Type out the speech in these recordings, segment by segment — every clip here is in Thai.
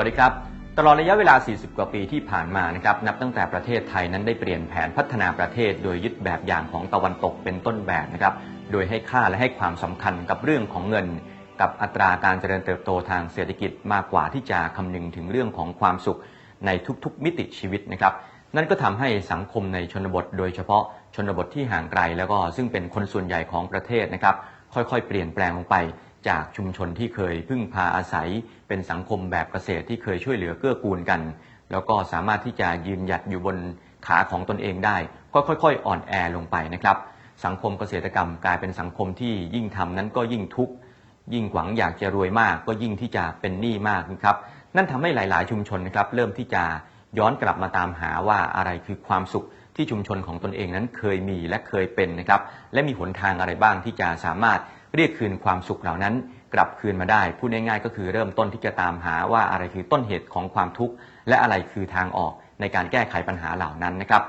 วัสดีครับตลอดระยะเวลา 40 กว่าปีที่ผ่านมานะครับนับตั้งแต่ประเทศไทยนั้นได้เปลี่ยนแผนพัฒนาประเทศ โดยยึดแบบอย่างของตะวันตกเป็นต้นแบบนะครับโดยให้ค่าและให้ความสำคัญกับเรื่องของเงิน กับอัตราการเจริญเติบโตทางเศรษฐกิจมากกว่าที่จะคำนึงถึงเรื่องของความสุขในทุกๆ มิติชีวิตนะครับนั่นก็ทำให้สังคมในชนบท โดยเฉพาะชนบทที่ห่างไกล แล้วก็ซึ่งเป็นคนส่วนใหญ่ของประเทศนะครับค่อยๆ เปลี่ยนแปลงลงไป จากชุมชนที่เคยพึ่งพาอาศัย เป็นสังคมแบบเกษตรที่เคยช่วยเหลือเกื้อกูลกัน แล้วก็สามารถที่จะยืนหยัดอยู่บนขาของตนเองได้ ก็ค่อยๆ อ่อนแอลงไปนะครับ สังคมเกษตรกรรมกลายเป็นสังคมที่ยิ่งทำนั้นก็ยิ่งทุกข์ยิ่งหวังอยากจะรวยมาก ก็ยิ่งที่จะเป็นหนี้มากนะครับ นั่นทำให้หลาย ๆ ชุมชนนะครับ เริ่มที่จะย้อนกลับมาตามหาว่าอะไรคือความสุขที่ชุมชนของตนเองนั้นเคยมีและเคยเป็นนะครับ และมีหนทางอะไรบ้างที่จะสามารถ เรียกคืนความสุขเหล่านั้น กลับคืนมาได้พูดง่ายๆก็คือเริ่มต้นที่จะตามหาว่าอะไรคือต้นเหตุของความทุกข์ และอะไรคือทางออกในการแก้ไขปัญหาเหล่านั้นนะครับ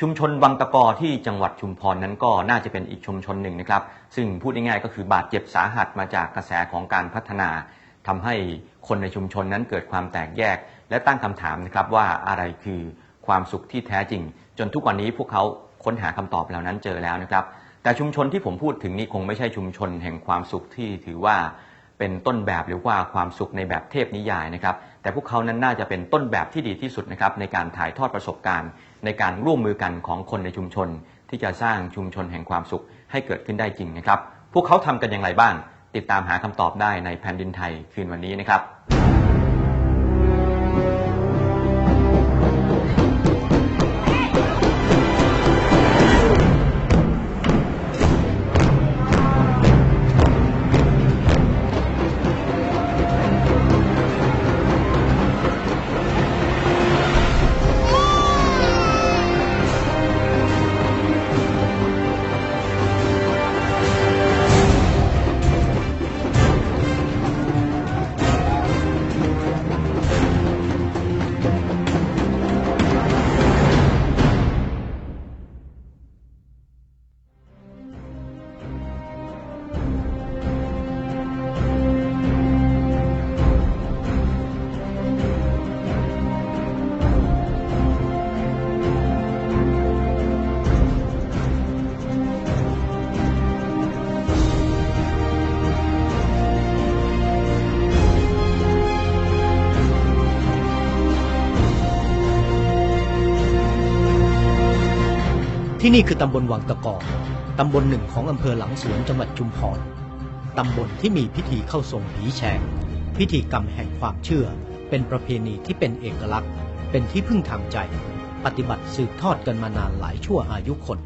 ชุมชนวังตะกอที่จังหวัดชุมพรนั้นก็น่าจะเป็นอีกชุมชนหนึ่งนะครับ ซึ่งพูดง่ายๆก็คือบาดเจ็บสาหัสมาจากกระแสของการพัฒนาทำให้คนในชุมชนนั้นเกิดความแตกแยก และตั้งคำถามนะครับว่าอะไรคือความสุขที่แท้จริง จนทุกวันนี้พวกเขาค้นหาคำตอบเหล่านั้นเจอแล้วนะครับ แต่ชุมชนที่ผมพูดถึงนี่คงไม่ใช่ชุมชนแห่งความสุขที่ถือว่าเป็นต้นแบบหรือว่าความสุขในแบบเทพนิยายนะครับ แต่พวกเขานั้นน่าจะเป็นต้นแบบที่ดีที่สุดนะครับในการถ่ายทอดประสบการณ์ ในการร่วมมือกันของคนในชุมชน ที่จะสร้างชุมชนแห่งความสุขให้เกิดขึ้นได้จริงนะครับ พวกเขาทำกันอย่างไรบ้าง ติดตามหาคำตอบได้ในแผ่นดินไทยคืนวันนี้นะครับ ที่นี่คือตำบลวังตะกอตำบลหนึ่งของอำเภอหลังสวนจังหวัดชุมพรตำบลที่มีพิธีเข้าทรงผีแฉกพิธีกรรมแห่งความเชื่อ เป็นประเพณีที่เป็นเอกลักษณ์ เป็นที่พึ่งทางใจ ปฏิบัติสืบทอดกันมานานหลายชั่วอายุคน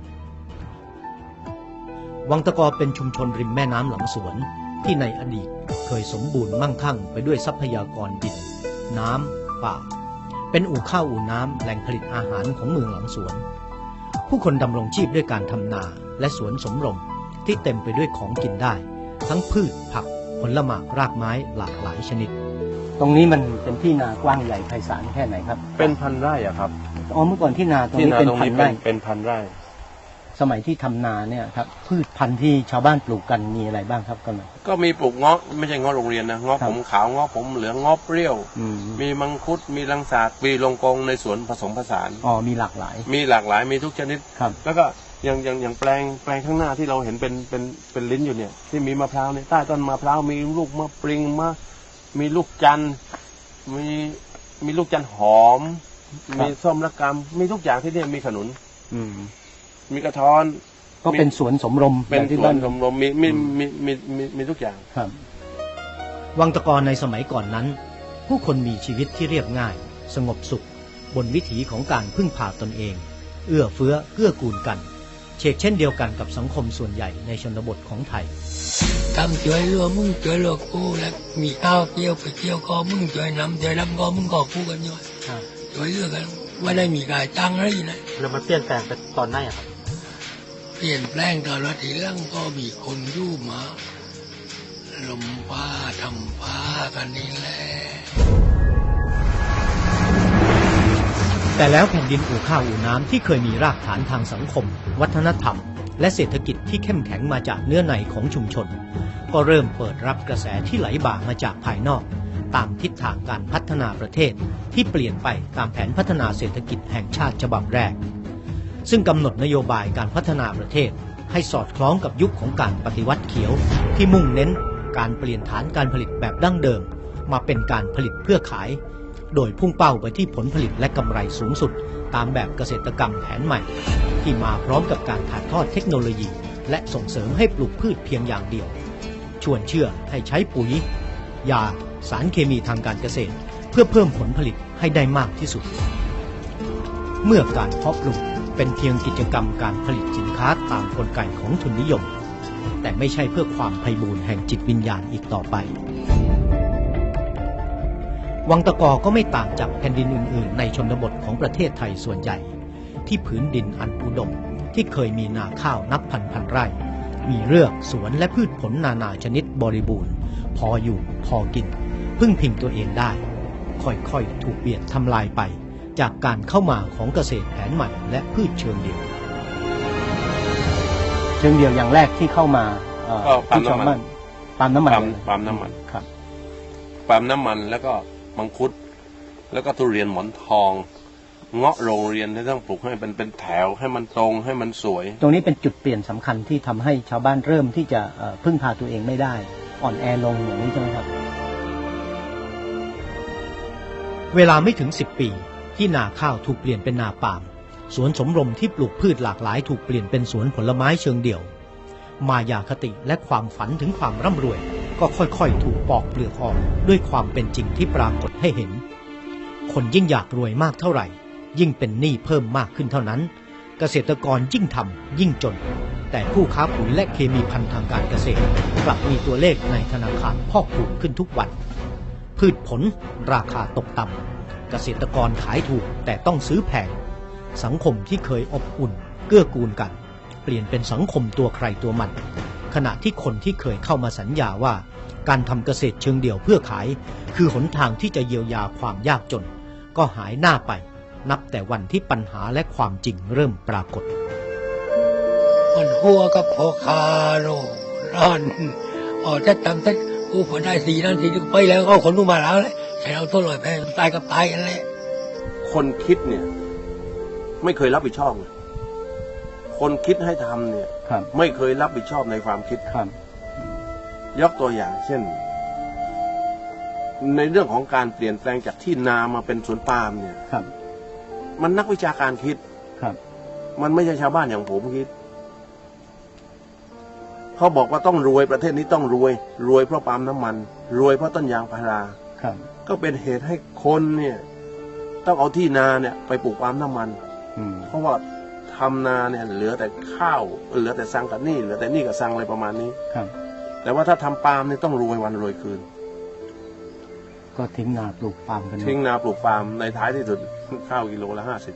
วังตะกอเป็นชุมชนริมแม่น้ำหลังสวน ที่ในอดีตเคยสมบูรณ์มั่งคั่งไปด้วยทรัพยากรดิน น้ำป่า เป็นอู่ข้าวอู่น้ำแหล่งผลิตอาหารของเมืองหลังสวน ผู้คนดำรงชีพด้วยการทำนาและสวนสมรมที่เต็มไปด้วยของกินได้ ทั้งพืชผักผลไม้รากไม้หลากหลายชนิด ตรงนี้มันเป็นที่นากว้างใหญ่ไพศาลแค่ไหนครับ เป็นพันไร่อะครับอ๋อเมื่อก่อนที่นาตรงที่นี้นาเป็นตรงพันนี้ไร่เป็นเป็นพันไร่ สมัยที่ทำนาเนี่ยครับพืชพันธุ์ที่ชาวบ้านปลูกกันมีอะไรบ้างครับกำลังก็มีปลูกเงาะไม่ใช่เงาะโรงเรียนนะเงาะครับผมขาวเงาะผมเหลืองเงาะเปรี้ยวอืมมีมังคุดมีลังสาดมีลงกงในสวนผสมผสานอ๋อมีหลากหลาย มีหลากหลายมีทุกชนิดครับแล้วก็อย่างอย่างอย่างแปลงแปลงข้างหน้าที่เราเห็นเป็นเป็นเป็นลิ้นอยู่เนี่ยที่มีมะพร้าวเนี่ยใต้ต้นมะพร้าวมีลูกมะปริงมะมีลูกจันทร์มีมีลูกจันทร์หอม มีส้มระกำมีทุกอย่างที่เนี่ยมีขนุน อืม มีกระท้อน ก็เป็นสวนสมรมเป็นอย่างที่สวบ้านนสมรมมีมีมีมีมีมีทุกอย่างครับ วังตะกอนในสมัยก่อนนั้น ผู้คนมีชีวิตที่เรียบง่าย สงบสุข บนวิถีของการพึ่งพาตนเอง เอื้อเฟื้อเกื้อกูลกัน เชกเช่นเดียวกันกับสังคมส่วนใหญ่ในชนบทของไทยทำช่วยเหลือมึงช่วยเหลือกูแล้วมีข้าวเกี่ยวไปเกี่ยวก็มึงช่วยนำช่วยนำก็มึงก็คู่กันอยู่ช่วยเหลือกันไม่ได้มีการตั้งอะไรนะแล้วมันเปลี่ยนแปลงไปตอนไหนอะครับเปลี่ยนแปลงตลอดทีหลังก็มีคนยู่มา ลมผ้าทำผ้ากันนี่แหละแต่แล้วแผ่นดินอู่ข้าวอู่น้ำที่เคยมีรากฐานทางสังคม วัฒนธรรม และเศรษฐกิจที่เข้มแข็งมาจากเนื้อในของชุมชน ก็เริ่มเปิดรับกระแสที่ไหลบ่ามาจากภายนอก ตามทิศทางการพัฒนาประเทศที่เปลี่ยนไปตามแผนพัฒนาเศรษฐกิจแห่งชาติฉบับแรก ซึ่งกำหนดนโยบายการพัฒนาประเทศ ให้สอดคล้องกับยุคของการปฏิวัติเขียว ที่มุ่งเน้นการเปลี่ยนฐานการผลิตแบบดั้งเดิม มาเป็นการผลิตเพื่อขาย โดยพุ่งเป้าไปที่ผลผลิตและกำไรสูงสุด ตามแบบเกษตรกรรมแผนใหม่ ที่มาพร้อมกับการถ่ายทอดเทคโนโลยี และส่งเสริมให้ปลูกพืชเพียงอย่างเดียว ชวนเชื่อให้ใช้ปุ๋ย ยา สารเคมีทางการเกษตร เพื่อเพิ่มผลผลิตให้ได้มากที่สุด เมื่อการเพาะปลูก เป็นเพียงกิจกรรมการผลิตสินค้าตามกลไกของทุนนิยม แต่ไม่ใช่เพื่อความไพบูรย์แห่งจิตวิญญาณอีกต่อไป วังตะกอก็ไม่ต่างจากแผ่นดินอื่น ๆ ในชนบทของประเทศไทยส่วนใหญ่ ที่ผืนดินอันอุดมที่เคยมีนาข้าวนับพันพันไร่ มีเรือกสวนและพืชผลนานาชนิดบริบูรณ์ พออยู่พอกิน พึ่งพิงตัวเองได้ ค่อยๆ ถูกเบียดทำลายไป จากการเข้ามาของเกษตรแผนใหม่และพืชเชิงเดียว เชิงเดียวอย่างแรกที่เข้ามาเอ่อก็ปั๊มที่ชาวน้ำมันบ้านปั๊มน้ำมันปั๊มเลยปั๊มน้ำมันครับปั๊มน้ำมันแล้วก็มังคุด แล้วก็ทุเรียนหมอนทอง เงาะโรงเรียนที่ต้องปลูกให้มันเป็นแถวให้มันตรงให้มันสวย ตรงนี้เป็นจุดเปลี่ยนสำคัญที่ทำให้ชาวบ้านเริ่มที่จะเอ่อพึ่งพาตัวเองไม่ได้ อ่อนแอลงอย่างนี้ใช่ไหมครับ เวลาไม่ถึง 10 ปี ที่นาข้าวถูกเปลี่ยนเป็นนาปาล์มสวนสมรมที่ปลูกพืชหลากหลายถูกเปลี่ยนเป็นสวนผลไม้เชิงเดี่ยว มายาคติและความฝันถึงความร่ำรวย ก็ค่อยๆ ถูกปอกเปลือกออกด้วยความเป็นจริงที่ปรากฏให้เห็น คนยิ่งอยากรวยมากเท่าไหร่ ยิ่งเป็นหนี้เพิ่มมากขึ้นเท่านั้น เกษตรกรยิ่งทำยิ่งจน แต่ผู้ค้าปุ๋ยและเคมีพันธุ์ทางการเกษตร กลับมีตัวเลขในธนาคารพอกพูนขึ้นทุกวัน พืชผลราคาตกต่ำ เกษตรกรขายถูกแต่ต้องซื้อแพง สังคมที่เคยอบอุ่น เกื้อกูลกัน เปลี่ยนเป็นสังคมตัวใครตัวมัน ขณะที่คนที่เคยเข้ามาสัญญาว่า การทำเกษตรเชิงเดี่ยวเพื่อขาย คือหนทางที่จะเยียวยาความยากจน ก็หายหน้าไป นับแต่วันที่ปัญหาและความจริงเริ่มปรากฏมันหัวกับพอคาโนร้อนอ๋อจะจำสักกูพอได้สี่นาทีไปแล้วก็คนนู้มาแล้วเลย ใช้เราตัวลอยไปตายกับตายกันเลยคนคิดเนี่ย ไม่เคยรับผิดชอบเลยคนคิดให้ทำเนี่ย ครับ ไม่เคยรับผิดชอบในความคิด ครับ ยกตัวอย่างเช่น ในเรื่องของการเปลี่ยนแปลงจากที่นามาเป็นสวนปาล์มเนี่ย ครับ มันนักวิชาการคิด ครับ มันไม่ใช่ชาวบ้านอย่างผมคิด เขาบอกว่าต้องรวยประเทศนี้ต้องรวย รวยเพราะปาล์มน้ำมัน รวยเพราะต้นยางพารา ครับ ก็เป็นเหตุให้คนเนี่ย ต้องเอาที่นาเนี่ย ไปปลูกปาล์มน้ำมัน อืม เพราะว่าทำนาเนี่ยเหลือแต่ข้าว เหลือแต่ซังกับนี่เหลือแต่นี่กับซังอะไรประมาณนี้ ครับ แต่ว่าถ้าทำปาล์มเนี่ยต้องรวยวันรวยคืน ก็ทิ้งนาปลูกปาล์มกันหมดทิ้งนาปลูกปาล์มในท้ายที่สุด ข้าวกิโลละห้าสิบ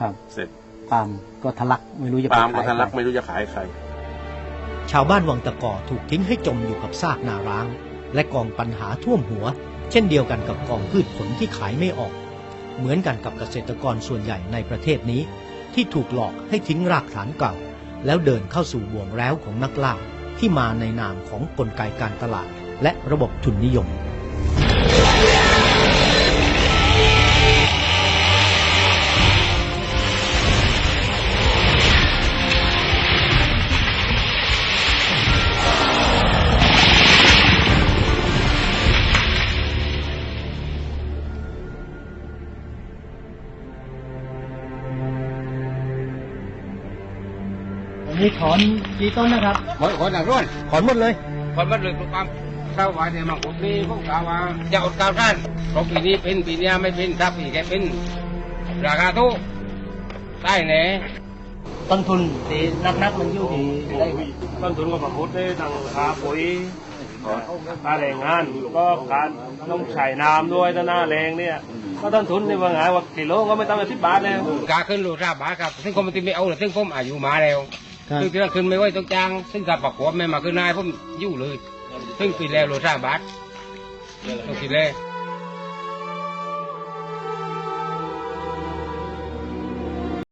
ครับเสร็จปาล์มก็ทะลักไม่รู้จะไปปาล์มก็ขายทะลักใครไม่รู้จะขายใคร ชาวบ้านวังตะกอถูกทิ้งให้จมอยู่กับซากนาร้าง และกองปัญหาท่วมหัว เช่นเดียวกันกับกองพืชผลที่ขายไม่ออก เหมือนกันกับเกษตรกรส่วนใหญ่ในประเทศนี้ ที่ถูกหลอกให้ทิ้งรากฐานเก่า แล้วเดินเข้าสู่บ่วงแล้วของนักล่าที่มาในนามของกลไกการตลาด และระบบทุนนิยม ถอนกี่ต้นนะครับคนคนอะร่วนถอนหมดเลยคนมันเลยทุกความเศร้าหวานเนี่ยมังคุดนี่พวกกาวาจะอดกาวท่านเพราะปีนี้เป็นปีเนี้ยไม่เป็นถ้าปีแกเป็นราคาทุกได้แน่ต้นทุนที่นักๆมันอยู่ที่ได้ต้นทุนก็มาพุทธได้ทางค่าปุ๋ยค่าแรงงานก็การต้องใช้น้ำด้วยถ้าหน้าแรงเนี่ยก็ต้นทุนนี่ว่าไงว่ากิโลก็ไม่ต้องสิบบาทแล้วกาขึ้นรูราบาทครับซึ่งคนมันติไม่เอาเลยซึ่งผมอายุมาแล้วครับ ซึ่งที่นั่นขึ้นไม่ไหวต้องจ้าง ซึ่งถ้าประกวดไม่มาขึ้นนายผมอยู่เลย ซึ่งปีแล้วรูราบาทต้องปีแล้ว